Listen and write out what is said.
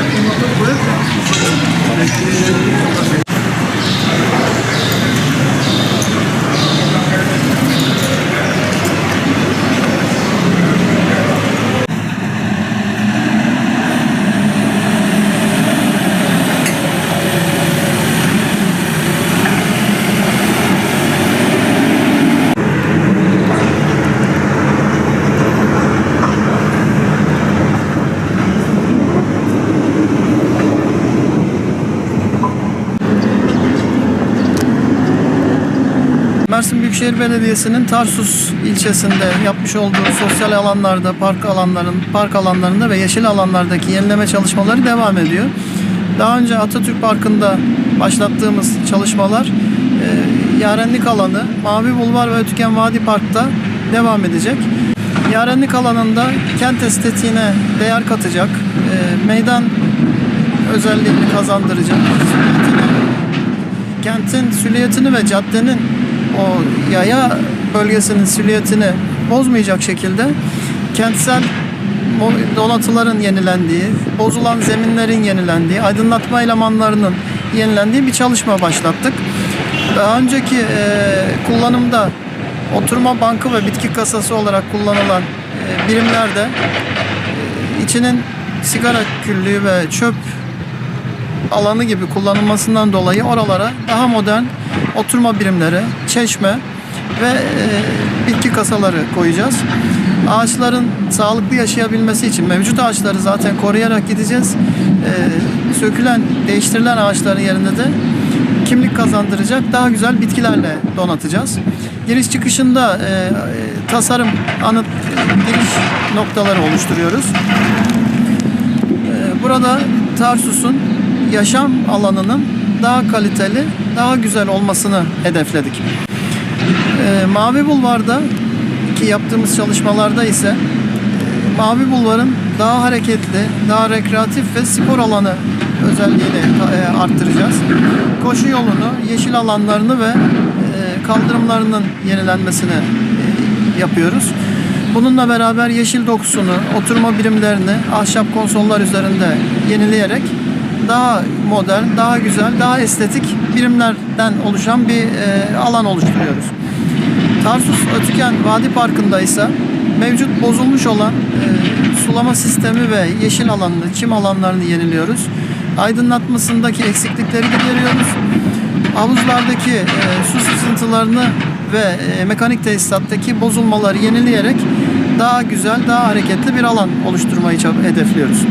সেটাকে উন্নত করে Büyükşehir Belediyesi'nin Tarsus ilçesinde yapmış olduğu sosyal alanlarda, park alanların, park alanlarında ve yeşil alanlardaki yenileme çalışmaları devam ediyor. Daha önce Atatürk Parkı'nda başlattığımız çalışmalar e, Yarenlik alanı, Mavi Bulvar ve Ötüken Vadi Park'ta devam edecek. Yarenlik alanında kent estetiğine değer katacak, e, meydan özelliğini kazandıracak, kentin silüetini ve caddenin o yaya bölgesinin silüetini bozmayacak şekilde kentsel donatıların yenilendiği, bozulan zeminlerin yenilendiği, aydınlatma elemanlarının yenilendiği bir çalışma başlattık. Daha önceki e, kullanımda oturma bankı ve bitki kasası olarak kullanılan e, birimlerde e, içinin sigara küllüğü ve çöp alanı gibi kullanılmasından dolayı oralara daha modern oturma birimleri, çeşme ve e, bitki kasaları koyacağız. Ağaçların sağlıklı yaşayabilmesi için mevcut ağaçları zaten koruyarak gideceğiz. E, sökülen, değiştirilen ağaçların yerinde de kimlik kazandıracak daha güzel bitkilerle donatacağız. Giriş çıkışında e, e, tasarım anıt e, giriş noktaları oluşturuyoruz. Ee, Burada Tarsus'un yaşam alanının daha kaliteli, daha güzel olmasını hedefledik. Ee, Mavi Bulvar'da ki yaptığımız çalışmalarda ise e, Mavi Bulvar'ın daha hareketli, daha rekreatif ve spor alanı özelliğini e, arttıracağız. Koşu yolunu, yeşil alanlarını ve e, kaldırımlarının yenilenmesini e, yapıyoruz. Bununla beraber yeşil dokusunu, oturma birimlerini ahşap konsollar üzerinde yenileyerek daha modern, daha güzel, daha estetik birimlerden oluşan bir e, alan oluşturuyoruz. Tarsus Ötüken Vadi Parkı'nda ise mevcut bozulmuş olan e, sulama sistemi ve yeşil alanını, çim alanlarını yeniliyoruz. Aydınlatmasındaki eksiklikleri gideriyoruz. Havuzlardaki e, su sızıntılarını ve e, mekanik tesisattaki bozulmaları yenileyerek daha güzel, daha hareketli bir alan oluşturmayı hedefliyoruz.